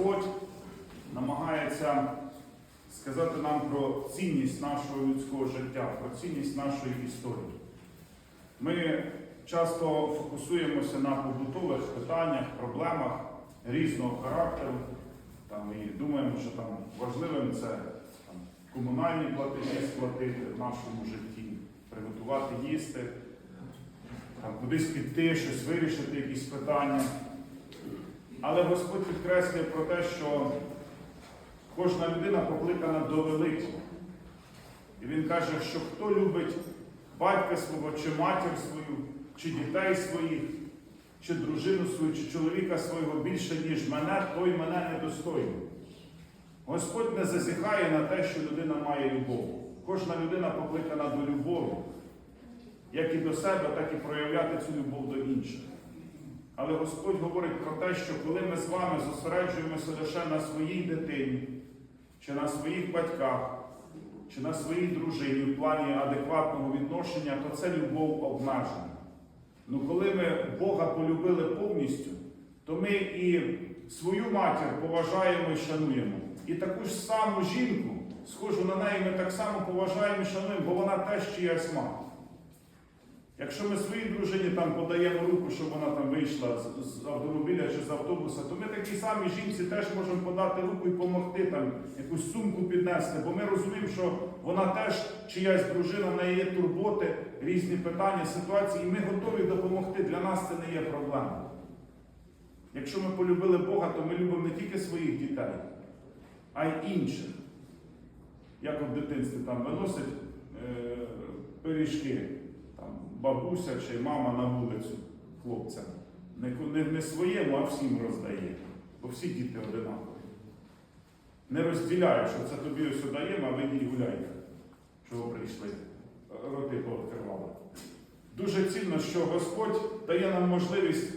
Господь намагається сказати нам про цінність нашого людського життя, про цінність нашої історії. Ми часто фокусуємося на побутових питаннях, проблемах різного характеру. Там, і думаємо, що там важливим це там, комунальні платежі сплатити в нашому житті, приготувати їсти, там, кудись піти, щось вирішити, якісь питання. Але Господь підкреслює про те, що кожна людина покликана до великого. І він каже, що хто любить батька свого, чи матір свою, чи дітей своїх, чи дружину свою, чи чоловіка свого більше, ніж мене, той мене недостойний. Господь не зазіхає на те, що людина має любов. Кожна людина покликана до любові, як і до себе, так і проявляти цю любов до інших. Але Господь говорить про те, що коли ми з вами зосереджуємося лише на своїй дитині, чи на своїх батьках, чи на своїй дружині в плані адекватного відношення, то це любов обмежена. Ну коли ми Бога полюбили повністю, то ми і свою матір поважаємо і шануємо. І таку ж саму жінку, схожу на неї, ми так само поважаємо і шануємо, бо вона теж чиясь мати. Якщо ми своїй дружині там подаємо руку, щоб вона там вийшла з, з автомобіля чи з автобуса, то ми такій самій жінці теж можемо подати руку і допомогти там якусь сумку піднести, бо ми розуміємо, що вона теж чиясь дружина, в неї є турботи, різні питання, ситуації, і ми готові допомогти. Для нас це не є проблема. Якщо ми полюбили Бога, то ми любимо не тільки своїх дітей, а й інших. Як в дитинстві там виносить е, пиріжки бабуся чи мама на вулицю хлопцям. Не, не, не своєму, а всім роздає. Бо всі діти одинакові. Не розділяє, що це тобі ось даємо, а ви йдіть гуляйте. Чого прийшли? Роти пооткривали. Дуже цінно, що Господь дає нам можливість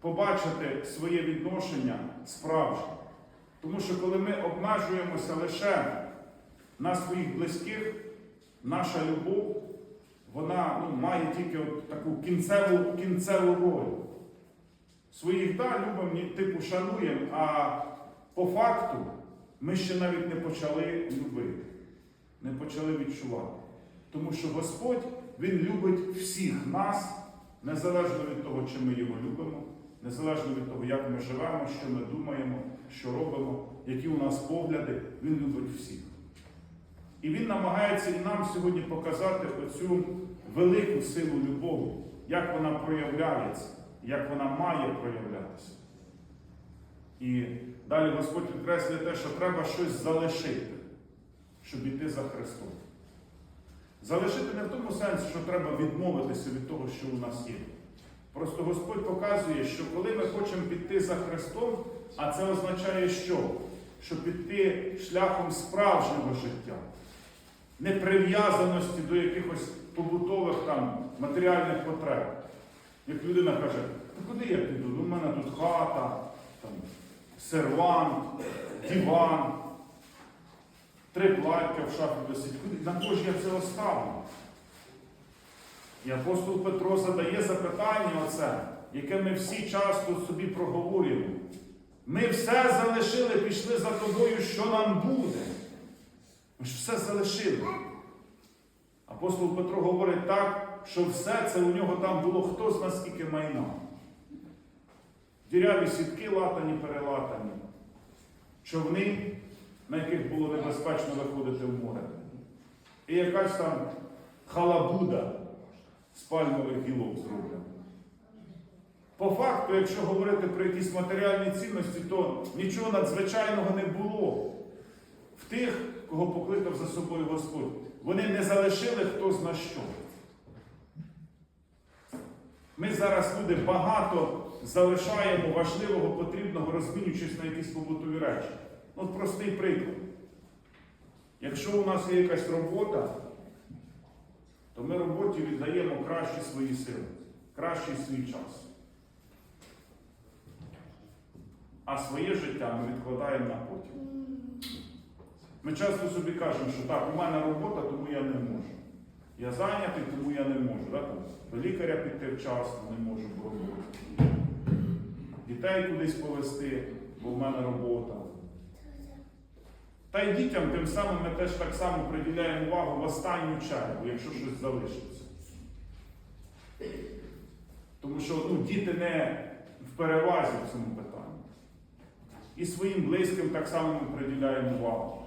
побачити своє відношення справжнє. Тому що коли ми обмежуємося лише на своїх близьких, наша любов вона ну, має тільки от таку кінцеву кінцеву роль. Своїх да, любимо, типу шануємо, а по факту ми ще навіть не почали любити, не почали відчувати. Тому що Господь Він любить всіх нас, незалежно від того, чи ми його любимо, незалежно від того, як ми живемо, що ми думаємо, що робимо, які у нас погляди, Він любить всіх. І він намагається і нам сьогодні показати оцю велику силу любові, як вона проявляється, як вона має проявлятися. І далі Господь підкреслює те, що треба щось залишити, щоб іти за Христом. Залишити не в тому сенсі, що треба відмовитися від того, що у нас є. Просто Господь показує, що коли ми хочемо піти за Христом, а це означає що? Що піти шляхом справжнього життя неприв'язаності до якихось побутових там матеріальних потреб. Як людина каже, ну куди я піду? Ну, в мене тут хата, там, сервант, диван, три плаття в шафі висить. Куди? На кого ж я це оставлю? І апостол Петро задає запитання оце, яке ми всі часто собі проговорюємо. Ми все залишили, пішли за тобою, що нам буде. Ми ж все залишили. Апостол Петро говорить так, що все це у нього там було хто з нас скільки майна. Діряві сітки латані, перелатані, човни, на яких було небезпечно виходити в море. І якась там халабуда з пальмових гілок зроблена. По факту, якщо говорити про якісь матеріальні цінності, то нічого надзвичайного не було в тих, кого покликав за собою Господь. Вони не залишили хто зна що. Ми зараз люди багато залишаємо важливого, потрібного, розмінюючись на якісь побутові речі. Ну, простий приклад. Якщо у нас є якась робота, то ми роботі віддаємо кращі свої сили, кращий свій час. А своє життя ми відкладаємо на потім. Ми часто собі кажемо, що так, у мене робота, тому я не можу. Я зайнятий, тому я не можу. Так? До лікаря піти вчасно не можу, бо. Дітей кудись повести бо в мене робота. Та й дітям тим самим ми теж так само приділяємо увагу в останню чергу, якщо щось залишиться. Тому що ну, діти не в перевазі в цьому питанні. І своїм близьким так само ми приділяємо увагу.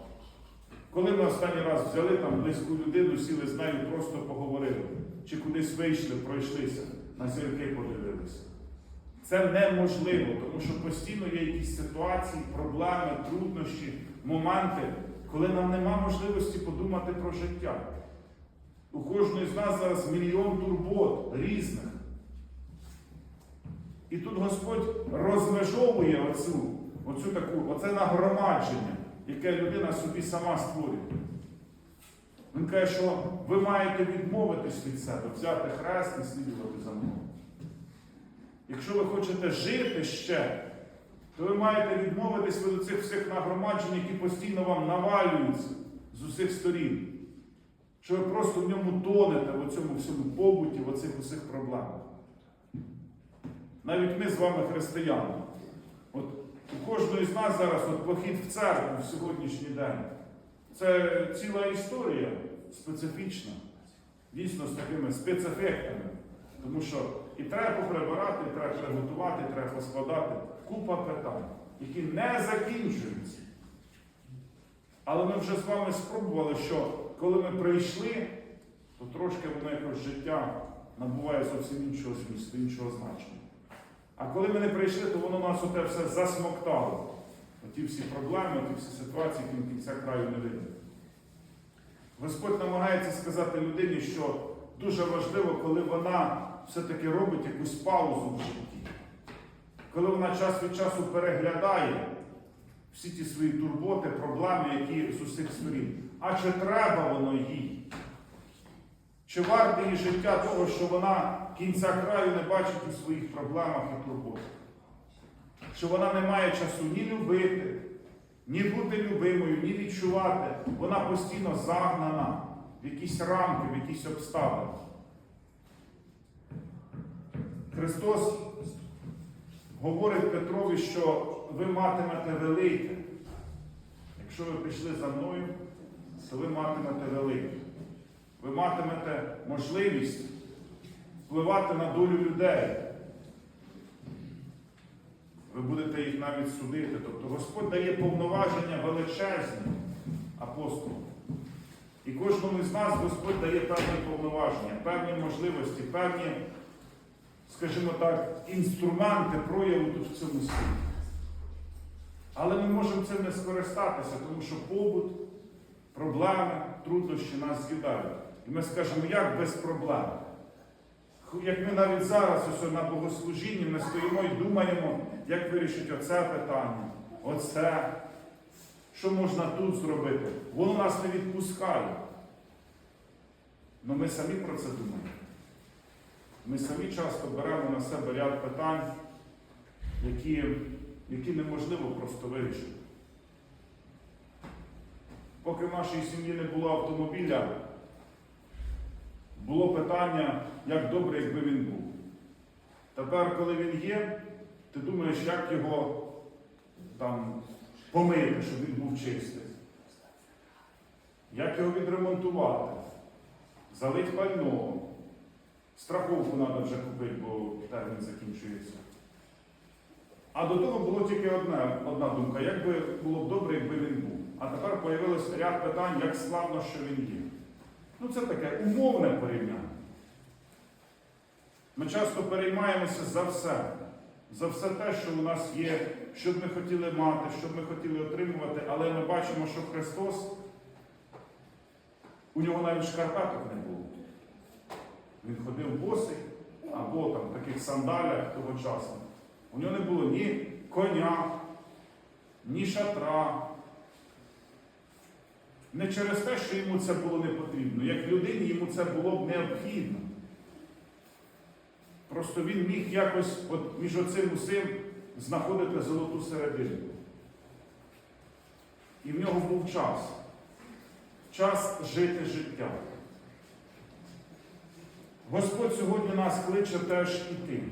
Коли ми останній раз взяли там близьку людину, сіли з нею, просто поговорили, чи кудись вийшли, пройшлися, на зірки подивилися. Це неможливо, тому що постійно є якісь ситуації, проблеми, труднощі, моменти, коли нам нема можливості подумати про життя. У кожної з нас зараз мільйон турбот різних. І тут Господь розмежовує оцю, оцю таку, оце нагромадження, яке людина собі сама створює. Він каже, що ви маєте відмовитись від себе, взяти хрест і слідувати за мною. Якщо ви хочете жити ще, то ви маєте відмовитись від цих всіх нагромаджень, які постійно вам навалюються з усіх сторін. Що ви просто в ньому тонете в цьому всьому побуті, в оцих усіх проблемах. Навіть ми з вами християни. От у кожної з нас зараз от похід в церкву в сьогоднішній день. Це ціла історія специфічна, дійсно з такими спецефектами. Тому що і треба поприбирати, і треба приготувати, і треба поскладати купа питань, які не закінчуються. Але ми вже з вами спробували, що коли ми прийшли, то трошки воно якось життя набуває зовсім іншого змісту, іншого значення. А коли ми не прийшли, то воно нас оте все засмоктало. Оті всі проблеми, оті всі ситуації, які кінця краю не видно. Господь намагається сказати людині, що дуже важливо, коли вона все-таки робить якусь паузу в житті. Коли вона час від часу переглядає всі ті свої турботи, проблеми, які з усіх сторін. А чи треба воно їй? Чи варте її життя того, що вона кінця краю не бачить у своїх проблемах і турботах? Що вона не має часу ні любити, ні бути любимою, ні відчувати. Вона постійно загнана в якісь рамки, в якісь обставини. Христос говорить Петрові, що ви матимете велике. Якщо ви пішли за мною, то ви матимете велике. Ви матимете можливість впливати на долю людей. Ви будете їх навіть судити. Тобто Господь дає повноваження величезні апостолам. І кожному з нас Господь дає певні повноваження, певні можливості, певні, скажімо так, інструменти прояву тут в цьому світі. Але ми можемо цим не скористатися, тому що побут, проблеми, труднощі нас з'їдають. І ми скажемо, як без проблем? Як ми навіть зараз ось на богослужінні ми стоїмо і думаємо, як вирішити оце питання, оце, що можна тут зробити. Воно нас не відпускає. Але ми самі про це думаємо. Ми самі часто беремо на себе ряд питань, які, які неможливо просто вирішити. Поки в нашій сім'ї не було автомобіля, було питання, як добре, якби він був. Тепер, коли він є, ти думаєш, як його там помити, щоб він був чистий. Як його відремонтувати, залить пального. Страховку треба вже купити, бо термін закінчується. А до того було тільки одне, одна думка, як би було б добре, якби він був. А тепер з'явилось ряд питань, як славно, що він є. Ну, це таке умовне порівняння. Ми часто переймаємося за все, за все те, що у нас є, що б ми хотіли мати, що б ми хотіли отримувати, але ми бачимо, що Христос, у нього навіть шкарпеток не було. Він ходив босий або там в таких сандалях того часу. У нього не було ні коня, ні шатра. Не через те, що йому це було не потрібно. Як людині йому це було б необхідно. Просто він міг якось от між оцим усім знаходити золоту середину. І в нього був час. Час жити життя. Господь сьогодні нас кличе теж іти.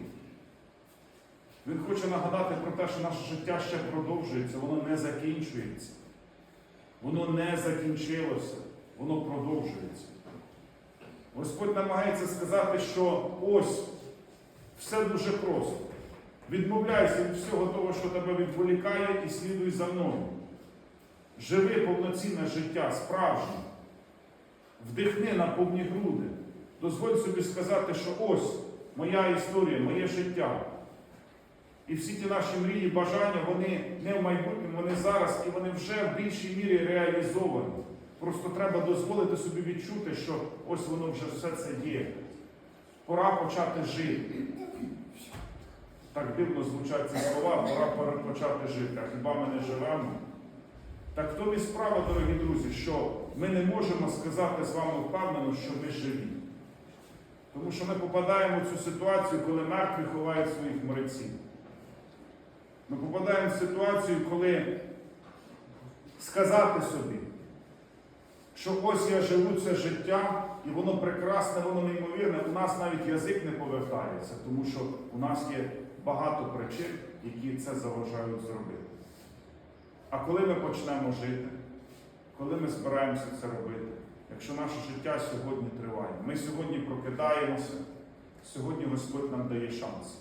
Він хоче нагадати про те, що наше життя ще продовжується, воно не закінчується. Воно не закінчилося, воно продовжується. Господь намагається сказати, що ось все дуже просто. Відмовляйся від всього того, що тебе відволікає, і слідуй за мною. Живи повноцінне життя, справжнє. Вдихни на повні груди. Дозволь собі сказати, що ось моя історія, моє життя. І всі ті наші мрії, бажання, вони не в майбутньому, вони зараз, і вони вже в більшій мірі реалізовані. Просто треба дозволити собі відчути, що ось воно вже все це є. Пора почати жити. Так дивно звучать ці слова, пора почати жити. А хіба ми не живемо? Так в тому і справа, дорогі друзі, що ми не можемо сказати з вами впевнено, що ми живі. Тому що ми попадаємо в цю ситуацію, коли мертві ховають своїх мореців. Ми попадаємо в ситуацію, коли сказати собі, що ось я живу це життя, і воно прекрасне, воно неймовірне, у нас навіть язик не повертається, тому що у нас є багато причин, які це заважають зробити. А коли ми почнемо жити, коли ми збираємося це робити, якщо наше життя сьогодні триває, ми сьогодні прокидаємося, сьогодні Господь нам дає шанс.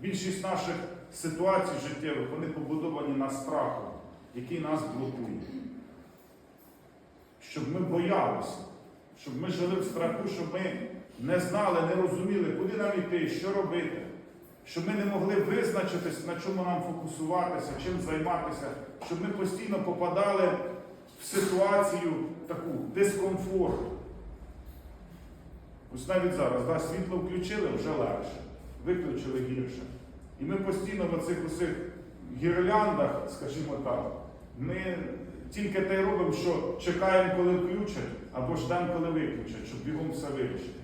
Більшість наших ситуацій життєвих, вони побудовані на страху, який нас блокує. Щоб ми боялися, щоб ми жили в страху, щоб ми не знали, не розуміли, куди нам йти, що робити, щоб ми не могли визначитись, на чому нам фокусуватися, чим займатися, щоб ми постійно попадали в ситуацію таку дискомфорту. Ось навіть зараз да, світло включили вже легше, виключили гірше. І ми постійно в оцих усіх гірляндах, скажімо так, ми тільки те робимо, що чекаємо, коли включать, або ждемо, коли виключать, щоб бігом все вирішити.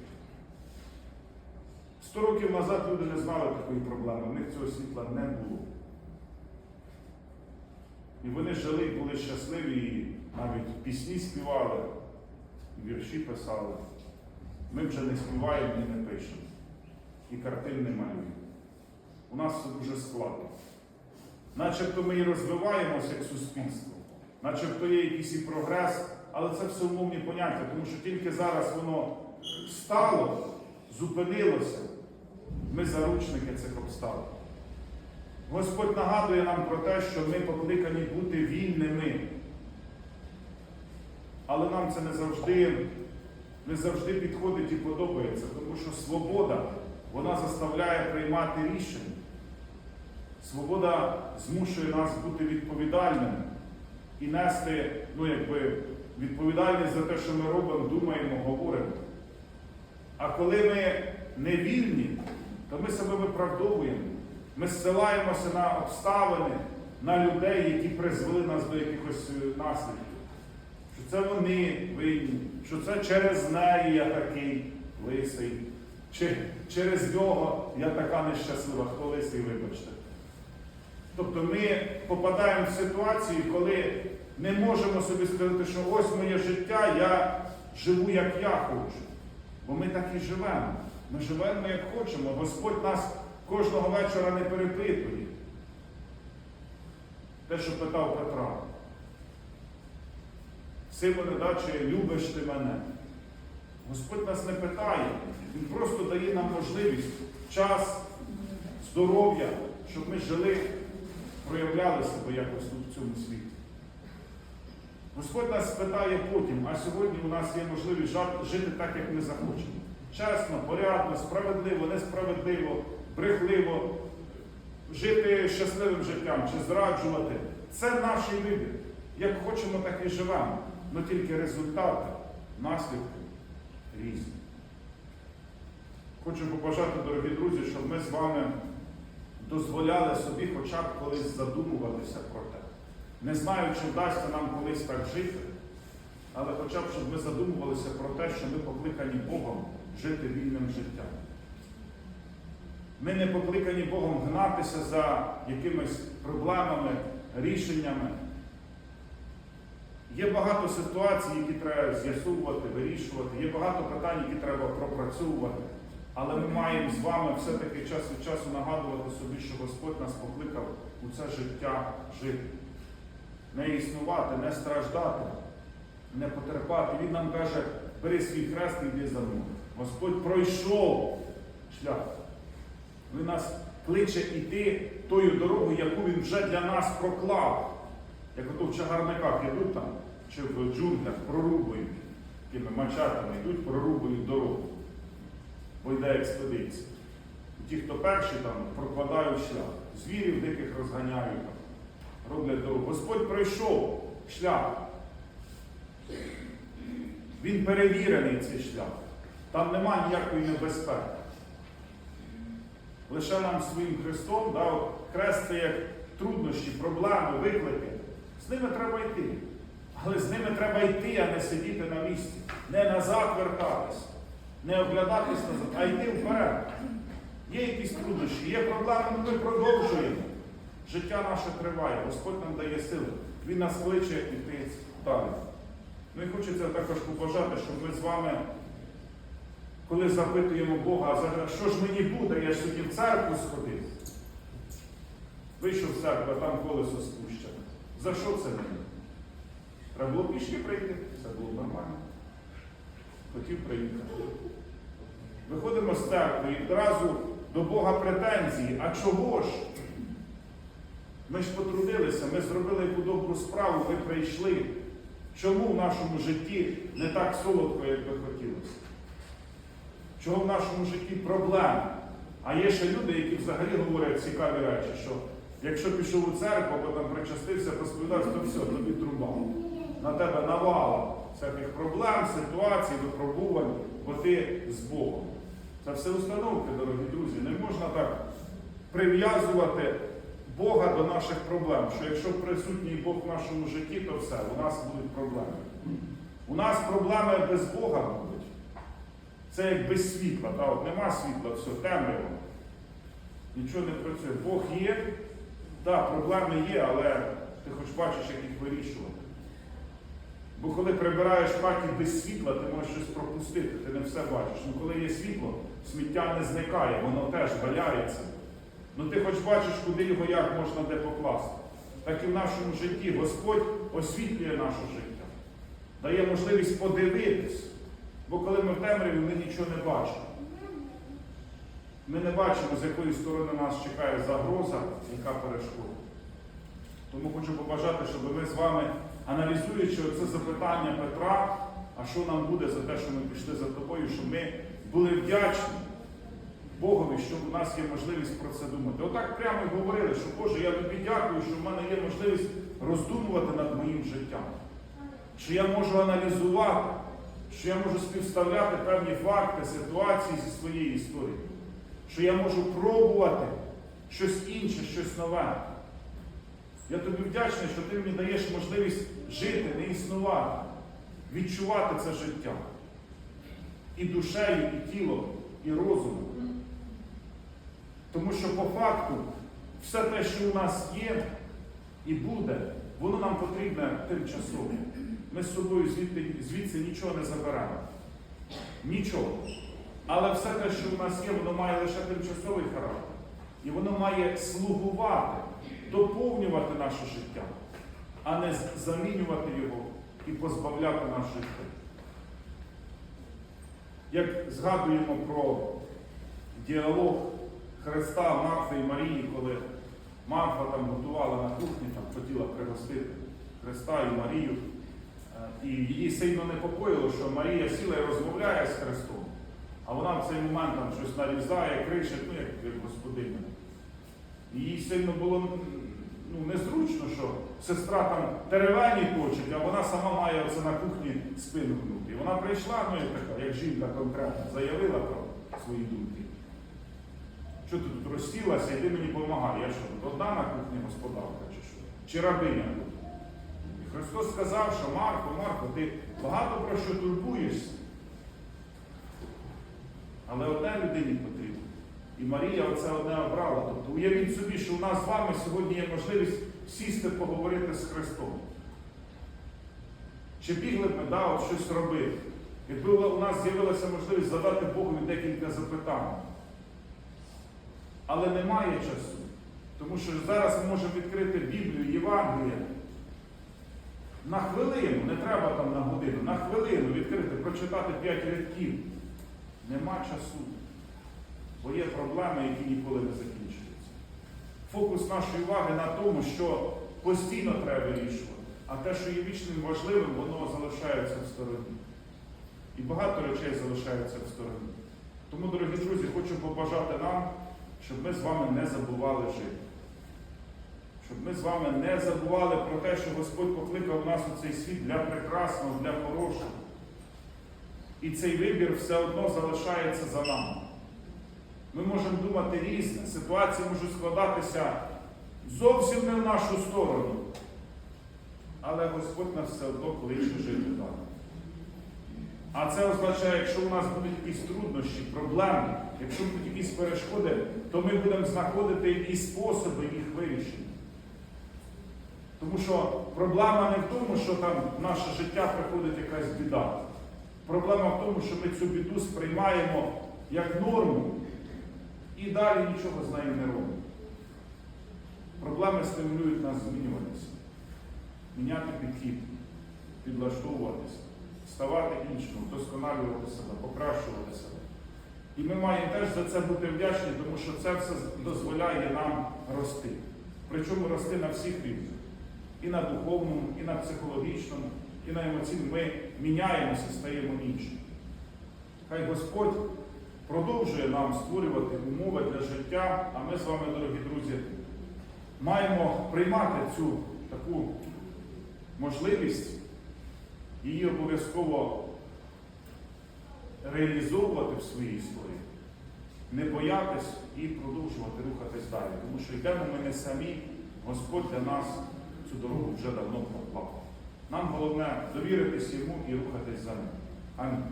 Сто років назад люди не знали такої проблеми, в них цього світла не було. І вони жили, були щасливі, і навіть пісні співали, вірші писали. Ми вже не співаємо і не пишемо. І картин не малюємо. У нас все дуже складно. Начебто ми і розвиваємося як суспільство, начебто є якийсь і прогрес, але це все умовні поняття, тому що тільки зараз воно стало, зупинилося, ми заручники цих обставин. Господь нагадує нам про те, що ми покликані бути вільними. Але нам це не завжди, не завжди підходить і подобається, тому що свобода, вона заставляє приймати рішення. Свобода змушує нас бути відповідальними і нести ну, якби, відповідальність за те, що ми робимо, думаємо, говоримо. А коли ми не вільні, то ми себе виправдовуємо. Ми зсилаємося на обставини, на людей, які призвели нас до якихось е, наслідків. Що це вони винні, що це через неї я такий лисий, чи через нього я така нещаслива, хто лисий, вибачте. Тобто ми попадаємо в ситуацію, коли не можемо собі сказати, що ось моє життя, я живу, як я хочу. Бо ми так і живемо. Ми живемо, як хочемо. Господь нас кожного вечора не перепитує. Те, що питав Петра. Симоне, да, чи любиш ти мене? Господь нас не питає, Він просто дає нам можливість, час, здоров'я, щоб ми жили, проявляли себе якось тут в цьому світі. Господь нас питає потім, а сьогодні у нас є можливість жити так, як ми захочемо. Чесно, порядно, справедливо, несправедливо, брехливо, жити щасливим життям чи зраджувати. Це наш вибір. Як хочемо, так і живемо. Але тільки результати, наслідки різні. Хочу побажати, дорогі друзі, щоб ми з вами дозволяли собі хоча б колись задумуватися про те. Не знаю, чи вдасться нам колись так жити, але хоча б, щоб ми задумувалися про те, що ми покликані Богом жити вільним життям. Ми не покликані Богом гнатися за якимись проблемами, рішеннями. Є багато ситуацій, які треба з'ясовувати, вирішувати, є багато питань, які треба пропрацьовувати. Але ми маємо з вами все-таки час від часу нагадувати собі, що Господь нас покликав у це життя жити. Не існувати, не страждати, не потерпати. Він нам каже, бери свій хрест і йди за мною. Господь пройшов шлях. Він нас кличе йти тою дорогою, яку він вже для нас проклав. Як ото в чагарниках йдуть там, чи в джунглях прорубують, такими мачатами йдуть, прорубують дорогу. Бо йде експедиція. Ті, хто перші там прокладають шлях, звірів диких розганяють, там, роблять дорогу. Господь пройшов шлях. Він перевірений цей шлях. Там нема ніякої небезпеки. Лише нам своїм Христом, да, хрест це як труднощі, проблеми, виклики. З ними треба йти. Але з ними треба йти, а не сидіти на місці. Не назад вертатись, не оглядатись назад, а йти вперед. Є якісь труднощі, є проблеми, але ми продовжуємо. Життя наше триває, Господь нам дає сили. Він нас кличе йти далі. Ну і хочеться також побажати, щоб ми з вами, коли запитуємо Бога, «За що ж мені буде, я ж сьогодні в церкву сходив. Вийшов з церкви, а там колесо спущене. За що це мені? Треба було пішки прийти, це було нормально. Хотів приїхати. Виходимо з церкви і одразу до Бога претензії. А чого ж? Ми ж потрудилися, ми зробили яку добру справу, ви прийшли. Чому в нашому житті не так солодко, як би хотілося? Чого в нашому житті проблеми? А є ще люди, які взагалі говорять цікаві речі, що якщо пішов у церкву, або там причастився, посповідався, то все, тобі труба. На тебе навала всяких проблем, ситуацій, випробувань, бо ти з Богом. Це все установки, дорогі друзі. Не можна так прив'язувати Бога до наших проблем. Що якщо присутній Бог в нашому житті, то все, у нас будуть проблеми. У нас проблеми без Бога будуть. Це як без світла. Та? От нема світла, все, темряво. Нічого не працює. Бог є, так, проблеми є, але ти хоч бачиш, як їх вирішувати. Бо коли прибираєш в хаті без світла, ти можеш щось пропустити, ти не все бачиш. Ну коли є світло, сміття не зникає, воно теж валяється. Ну ти хоч бачиш, куди його як можна де покласти. Так і в нашому житті Господь освітлює наше життя, дає можливість подивитись. Бо коли ми в темряві, ми нічого не бачимо. Ми не бачимо, з якої сторони нас чекає загроза, яка перешкода. Тому хочу побажати, щоб ми з вами, аналізуючи це запитання Петра, а що нам буде за те, що ми пішли за тобою, щоб ми були вдячні Богові, що у нас є можливість про це думати. Отак прямо і говорили, що Боже, я тобі дякую, що в мене є можливість роздумувати над моїм життям. Що я можу аналізувати, що я можу співставляти певні факти, ситуації зі своєї історії. Що я можу пробувати щось інше, щось нове. Я тобі вдячний, що ти мені даєш можливість жити, не існувати, відчувати це життя. І душею, і тілом, і розумом. Тому що по факту все те, що у нас є і буде, воно нам потрібне тимчасово. Ми з собою звідти, звідси нічого не заберемо. Нічого. Але все те, що у нас є, воно має лише тимчасовий характер. І воно має слугувати, доповнювати наше життя, а не замінювати його і позбавляти наше життя. Як згадуємо про діалог Христа, Марфи і Марії, коли Марфа там готувала на кухні, там хотіла пригостити Христа і Марію. Е, І її сильно непокоїло, що Марія сіла і розмовляє з Христом, а вона в цей момент там щось нарізає, кричить, ну як, господиня. Їй сильно було ну, незручно, що сестра там теревені точить, а вона сама має оце на кухні спину гнути. І вона прийшла, ну як така, як жінка конкретно, заявила про свої думки. Що ти тут розсілася, йди мені допомагай. Я що одна на кухні господарка чи що? Чи рабиня? І Христос сказав, що Марко, Марко, ти багато про що турбуєшся. Але одне людині потрібно. І Марія оце одне обрала. Тобто уявіть собі, що у нас з вами сьогодні є можливість сісти поговорити з Христом. Чи бігли б ми, да, от щось робити? якби у нас з'явилася можливість задати Богові декілька запитань. Але немає часу. Тому що зараз ми можемо відкрити Біблію, Євангеліє. На хвилину, не треба там на годину, на хвилину відкрити, прочитати п'ять рядків. Нема часу. Бо є проблеми, які ніколи не закінчуються. Фокус нашої уваги на тому, що постійно треба вирішувати, а те, що є вічним важливим, воно залишається в стороні. І багато речей залишаються в стороні. Тому, дорогі друзі, хочу побажати нам, щоб ми з вами не забували жити. Щоб ми з вами не забували про те, що Господь покликав нас у цей світ для прекрасного, для хорошого. І цей вибір все одно залишається за нами. Ми можемо думати різне, ситуації можуть складатися зовсім не в нашу сторону. Але Господь нас все одно кличе жити далі. А це означає, якщо у нас будуть якісь труднощі, проблеми, якщо будуть якісь перешкоди, то ми будемо знаходити якісь способи їх вирішення. Тому що проблема не в тому, що там в наше життя приходить якась біда. Проблема в тому, що ми цю біду сприймаємо як норму і далі нічого з нею не робимо. Проблеми стимулюють нас змінюватися, міняти підхід, підлаштовуватися, ставати іншим, вдосконалювати себе, покращувати себе. І ми маємо теж за це бути вдячні, тому що це все дозволяє нам рости. Причому рости на всіх рівнях. І на духовному, і на психологічному, і на емоційному. Ми міняємося, стаємо іншим. Хай Господь продовжує нам створювати умови для життя, а ми з вами, дорогі друзі, маємо приймати цю таку можливість, її обов'язково реалізовувати в своїй історії, не боятись і продовжувати рухатись далі. Тому що йдемо ми не самі, Господь для нас цю дорогу вже давно проклав. Нам головне довіритись йому і рухатись за ним. Амінь.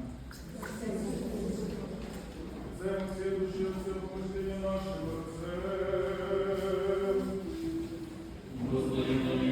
Господи, помилуй.